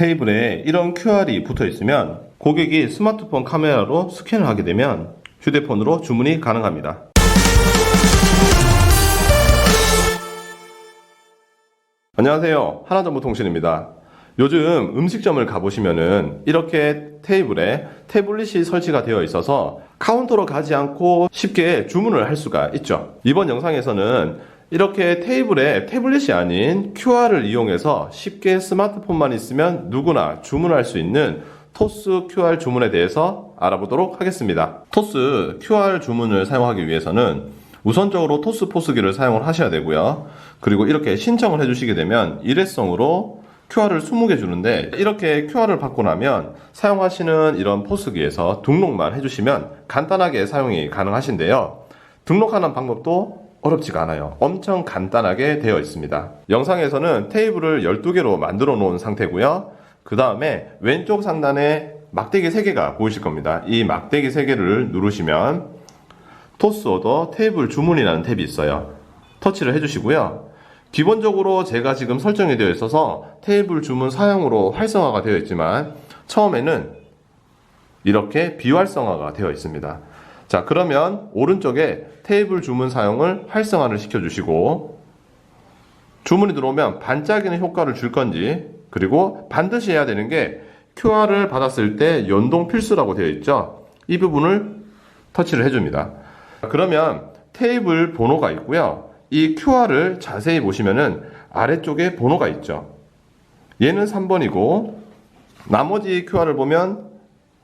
테이블에 이런 QR이 붙어 있으면 고객이 스마트폰 카메라로 스캔을 하게 되면 휴대폰으로 주문이 가능합니다. 안녕하세요. 하나정보통신입니다. 요즘 음식점을 가보시면은 이렇게 테이블에 태블릿이 설치가 되어 있어서 카운터로 가지 않고 쉽게 주문을 할 수가 있죠. 이번 영상에서는 이렇게 테이블에 태블릿이 아닌 QR을 이용해서 쉽게 스마트폰만 있으면 누구나 주문할 수 있는 토스 QR 주문에 대해서 알아보도록 하겠습니다. 토스 QR 주문을 사용하기 위해서는 우선적으로 토스 포스기를 사용을 하셔야 되고요. 그리고 이렇게 신청을 해주시게 되면 일회성으로 QR을 20개 주는데 이렇게 QR을 받고 나면 사용하시는 이런 포스기에서 등록만 해주시면 간단하게 사용이 가능하신데요. 등록하는 방법도 어렵지가 않아요. 엄청 간단하게 되어 있습니다. 영상에서는 테이블을 12개로 만들어 놓은 상태고요. 그 다음에 왼쪽 상단에 막대기 3개가 보이실 겁니다. 이 막대기 3개를 누르시면 토스 오더 테이블 주문이라는 탭이 있어요. 터치를 해주시고요. 기본적으로 제가 지금 설정이 되어 있어서 테이블 주문 사용으로 활성화가 되어 있지만 처음에는 이렇게 비활성화가 되어 있습니다. 자, 그러면 오른쪽에 테이블 주문 사용을 활성화를 시켜주시고 주문이 들어오면 반짝이는 효과를 줄 건지 그리고 반드시 해야 되는 게 QR을 받았을 때 연동 필수라고 되어 있죠. 이 부분을 터치를 해줍니다. 그러면 테이블 번호가 있고요. 이 QR을 자세히 보시면은 아래쪽에 번호가 있죠. 얘는 3번이고 나머지 QR을 보면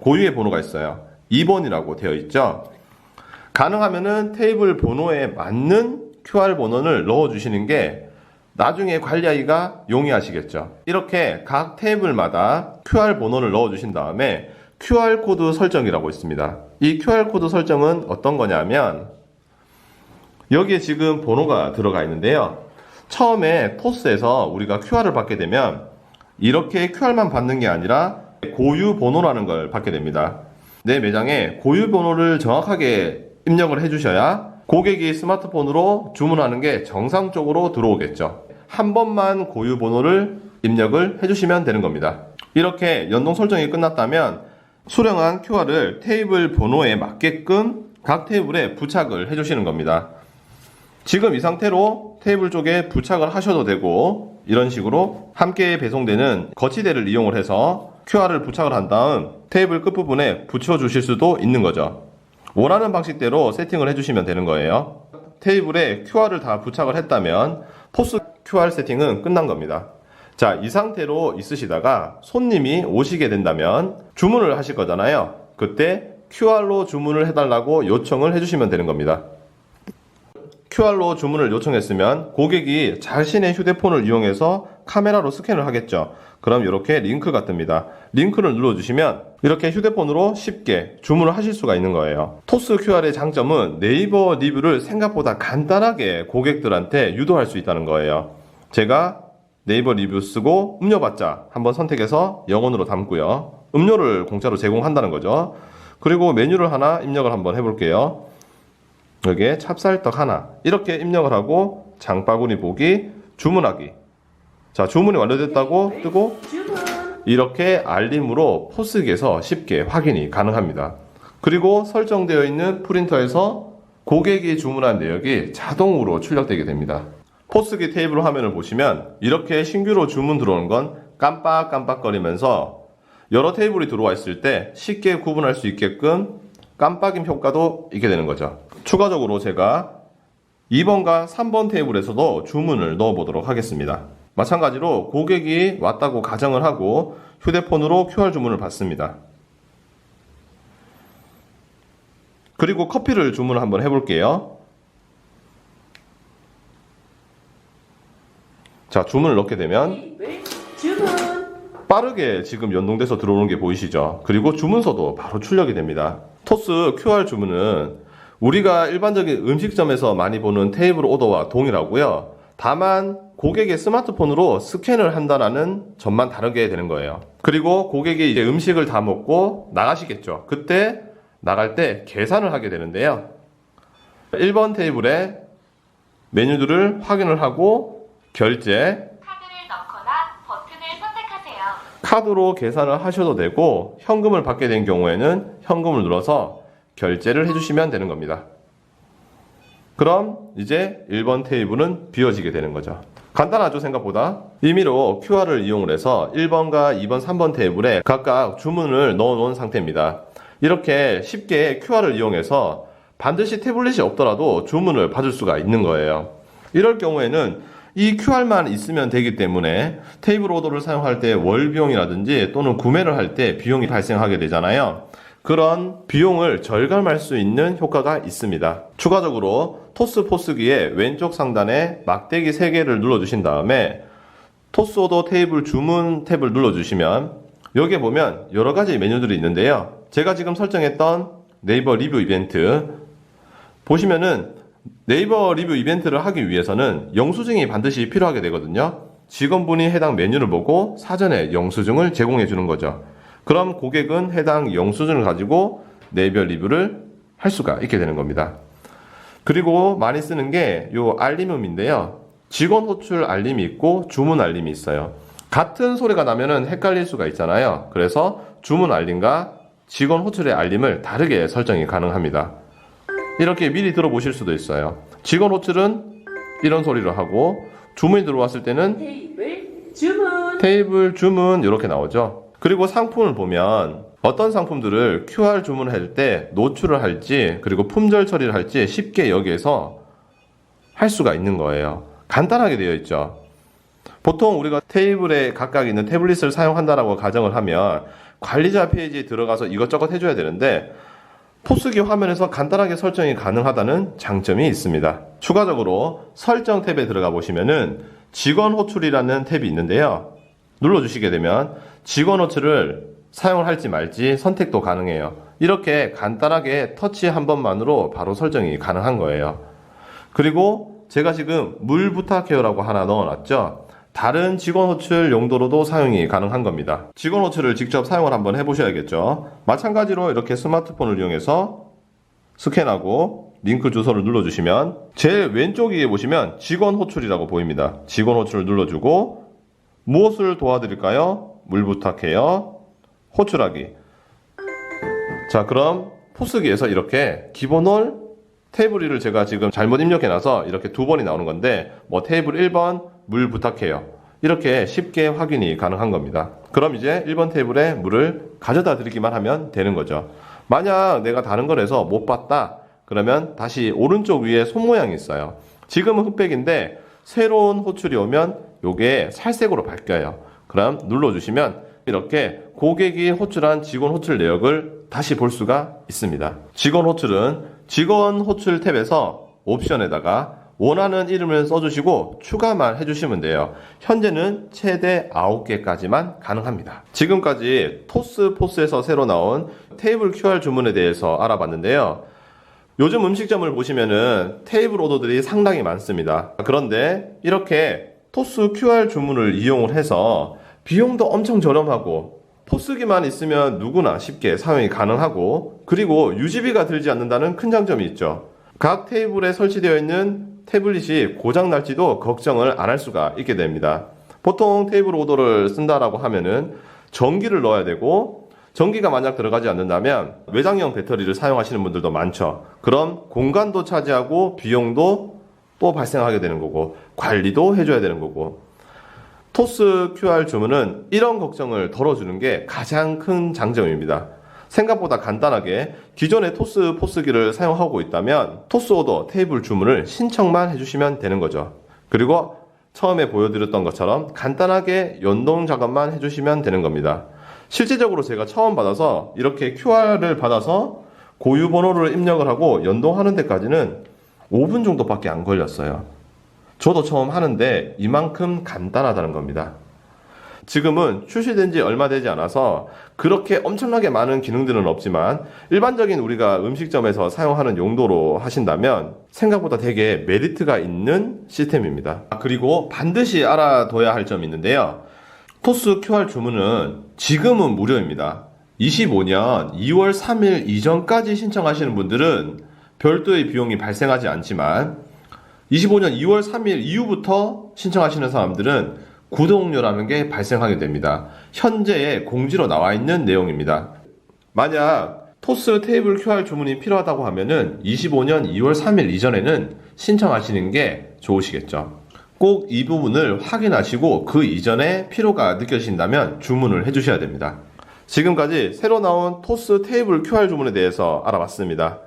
고유의 번호가 있어요. 2번이라고 되어 있죠. 가능하면은 테이블 번호에 맞는 QR 번호를 넣어 주시는 게 나중에 관리하기가 용이하시겠죠. 이렇게 각 테이블마다 QR 번호를 넣어 주신 다음에 QR 코드 설정이라고 있습니다. 이 QR 코드 설정은 어떤 거냐면 여기에 지금 번호가 들어가 있는데요. 처음에 토스에서 우리가 QR을 받게 되면 이렇게 QR만 받는 게 아니라 고유 번호라는 걸 받게 됩니다. 내 매장에 고유 번호를 정확하게 입력을 해주셔야 고객이 스마트폰으로 주문하는 게 정상적으로 들어오겠죠. 한 번만 고유 번호를 입력을 해주시면 되는 겁니다. 이렇게 연동 설정이 끝났다면 수령한 QR을 테이블 번호에 맞게끔 각 테이블에 부착을 해주시는 겁니다. 지금 이 상태로 테이블 쪽에 부착을 하셔도 되고 이런 식으로 함께 배송되는 거치대를 이용을 해서 QR을 부착을 한 다음 테이블 끝부분에 붙여 주실 수도 있는 거죠. 원하는 방식대로 세팅을 해주시면 되는 거예요. 테이블에 QR을 다 부착을 했다면 포스 QR 세팅은 끝난 겁니다. 자, 이 상태로 있으시다가 손님이 오시게 된다면 주문을 하실 거잖아요. 그때 QR로 주문을 해달라고 요청을 해주시면 되는 겁니다. QR로 주문을 요청했으면 고객이 자신의 휴대폰을 이용해서 카메라로 스캔을 하겠죠. 그럼 이렇게 링크가 뜹니다. 링크를 눌러주시면 이렇게 휴대폰으로 쉽게 주문을 하실 수가 있는 거예요. 토스 QR의 장점은 네이버 리뷰를 생각보다 간단하게 고객들한테 유도할 수 있다는 거예요. 제가 네이버 리뷰 쓰고 음료 받자 한번 선택해서 영원으로 담고요. 음료를 공짜로 제공한다는 거죠. 그리고 메뉴를 하나 입력을 한번 해볼게요. 여기에 찹쌀떡 하나. 이렇게 입력을 하고 장바구니 보기 주문하기. 자 주문이 완료됐다고 뜨고 이렇게 알림으로 포스기에서 쉽게 확인이 가능합니다. 그리고 설정되어 있는 프린터에서 고객이 주문한 내역이 자동으로 출력되게 됩니다. 포스기 테이블 화면을 보시면 이렇게 신규로 주문 들어오는 건 깜빡깜빡거리면서 여러 테이블이 들어와 있을 때 쉽게 구분할 수 있게끔 깜빡임 효과도 있게 되는 거죠. 추가적으로 제가 2번과 3번 테이블에서도 주문을 넣어 보도록 하겠습니다. 마찬가지로 고객이 왔다고 가정을 하고 휴대폰으로 QR 주문을 받습니다. 그리고 커피를 주문을 한번 해볼게요. 자, 주문을 넣게 되면 빠르게 지금 연동돼서 들어오는 게 보이시죠? 그리고 주문서도 바로 출력이 됩니다. 토스 QR 주문은 우리가 일반적인 음식점에서 많이 보는 테이블 오더와 동일하고요. 다만 고객의 스마트폰으로 스캔을 한다라는 점만 다르게 되는 거예요. 그리고 고객이 이제 음식을 다 먹고 나가시겠죠. 그때 나갈 때 계산을 하게 되는데요. 1번 테이블에 메뉴들을 확인을 하고 결제, 카드로 계산을 하셔도 되고 현금을 받게 된 경우에는 현금을 눌러서 결제를 해주시면 되는 겁니다. 그럼 이제 1번 테이블은 비워지게 되는 거죠. 간단하죠 생각보다 임의로 QR을 이용을 해서 1번과 2번, 3번 테이블에 각각 주문을 넣어 놓은 상태입니다. 이렇게 쉽게 QR을 이용해서 반드시 태블릿이 없더라도 주문을 받을 수가 있는 거예요. 이럴 경우에는 이 QR만 있으면 되기 때문에 테이블 오더를 사용할 때 월 비용이라든지 또는 구매를 할 때 비용이 발생하게 되잖아요. 그런 비용을 절감할 수 있는 효과가 있습니다. 추가적으로 토스 포스기의 왼쪽 상단에 막대기 3개를 눌러주신 다음에 토스 오더 테이블 주문 탭을 눌러주시면 여기에 보면 여러 가지 메뉴들이 있는데요. 제가 지금 설정했던 네이버 리뷰 이벤트 보시면은 네이버 리뷰 이벤트를 하기 위해서는 영수증이 반드시 필요하게 되거든요. 직원분이 해당 메뉴를 보고 사전에 영수증을 제공해 주는 거죠. 그럼 고객은 해당 영수증을 가지고 네이버 리뷰를 할 수가 있게 되는 겁니다. 그리고 많이 쓰는 게 요 알림음인데요. 직원 호출 알림이 있고 주문 알림이 있어요. 같은 소리가 나면은 헷갈릴 수가 있잖아요. 그래서 주문 알림과 직원 호출의 알림을 다르게 설정이 가능합니다. 이렇게 미리 들어보실 수도 있어요. 직원 호출은 이런 소리로 하고 주문이 들어왔을 때는 테이블 주문 테이블 주문 이렇게 나오죠. 그리고 상품을 보면 어떤 상품들을 QR 주문할 때 노출을 할지 그리고 품절 처리를 할지 쉽게 여기에서 할 수가 있는 거예요. 간단하게 되어 있죠. 보통 우리가 테이블에 각각 있는 태블릿을 사용한다라고 가정을 하면 관리자 페이지에 들어가서 이것저것 해줘야 되는데 포스기 화면에서 간단하게 설정이 가능하다는 장점이 있습니다. 추가적으로 설정 탭에 들어가 보시면은 직원 호출이라는 탭이 있는데요. 눌러주시게 되면 직원 호출을 사용을 할지 말지 선택도 가능해요. 이렇게 간단하게 터치 한 번만으로 바로 설정이 가능한 거예요. 그리고 제가 지금 물 부탁해요라고 하나 넣어놨죠. 다른 직원 호출 용도로도 사용이 가능한 겁니다. 직원 호출을 직접 사용을 한번 해보셔야겠죠. 마찬가지로 이렇게 스마트폰을 이용해서 스캔하고 링크 주소를 눌러주시면 제일 왼쪽 위에 보시면 직원 호출이라고 보입니다. 직원 호출을 눌러주고 무엇을 도와드릴까요? 물 부탁해요. 호출하기. 자, 그럼 포스기에서 이렇게 기본홀 테이블 1을 제가 지금 잘못 입력해놔서 이렇게 두 번이 나오는 건데, 뭐 테이블 1번 물 부탁해요. 이렇게 쉽게 확인이 가능한 겁니다. 그럼 이제 1번 테이블에 물을 가져다 드리기만 하면 되는 거죠. 만약 내가 다른 거래서 못 봤다. 그러면 다시 오른쪽 위에 손 모양이 있어요. 지금은 흑백인데 새로운 호출이 오면 요게 살색으로 바뀌어요. 그럼 눌러주시면 이렇게 고객이 호출한 직원 호출 내역을 다시 볼 수가 있습니다. 직원 호출은 직원 호출 탭에서 옵션에다가 원하는 이름을 써주시고 추가만 해주시면 돼요. 현재는 최대 9개까지만 가능합니다. 지금까지 토스 포스에서 새로 나온 테이블 QR 주문에 대해서 알아봤는데요. 요즘 음식점을 보시면은 테이블 오더들이 상당히 많습니다. 그런데 이렇게 토스 QR 주문을 이용을 해서 비용도 엄청 저렴하고 포스기만 있으면 누구나 쉽게 사용이 가능하고 그리고 유지비가 들지 않는다는 큰 장점이 있죠. 각 테이블에 설치되어 있는 태블릿이 고장 날지도 걱정을 안 할 수가 있게 됩니다. 보통 테이블 오더를 쓴다라고 하면은 전기를 넣어야 되고 전기가 만약 들어가지 않는다면 외장형 배터리를 사용하시는 분들도 많죠. 그럼 공간도 차지하고 비용도 또 발생하게 되는 거고 관리도 해줘야 되는 거고 토스 QR 주문은 이런 걱정을 덜어주는 게 가장 큰 장점입니다. 생각보다 간단하게 기존의 토스 포스기를 사용하고 있다면 토스 오더 테이블 주문을 신청만 해주시면 되는 거죠. 그리고 처음에 보여드렸던 것처럼 간단하게 연동 작업만 해주시면 되는 겁니다. 실제적으로 제가 처음 받아서 이렇게 QR을 받아서 고유 번호를 입력을 하고 연동하는 데까지는 5분 정도밖에 안 걸렸어요. 저도 처음 하는데 이만큼 간단하다는 겁니다. 지금은 출시된 지 얼마 되지 않아서 그렇게 엄청나게 많은 기능들은 없지만 일반적인 우리가 음식점에서 사용하는 용도로 하신다면 생각보다 되게 메리트가 있는 시스템입니다. 아, 그리고 반드시 알아둬야 할 점이 있는데요. 토스 QR 주문은 지금은 무료입니다. 25년 2월 3일 이전까지 신청하시는 분들은 별도의 비용이 발생하지 않지만 25년 2월 3일 이후부터 신청하시는 사람들은 구독료라는 게 발생하게 됩니다. 현재의 공지로 나와 있는 내용입니다. 만약 토스 테이블 QR 주문이 필요하다고 하면은 25년 2월 3일 이전에는 신청하시는 게 좋으시겠죠. 꼭 이 부분을 확인하시고 그 이전에 필요가 느껴진다면 주문을 해주셔야 됩니다. 지금까지 새로 나온 토스 테이블 QR 주문에 대해서 알아봤습니다.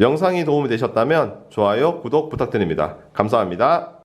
영상이 도움이 되셨다면 좋아요, 구독 부탁드립니다. 감사합니다.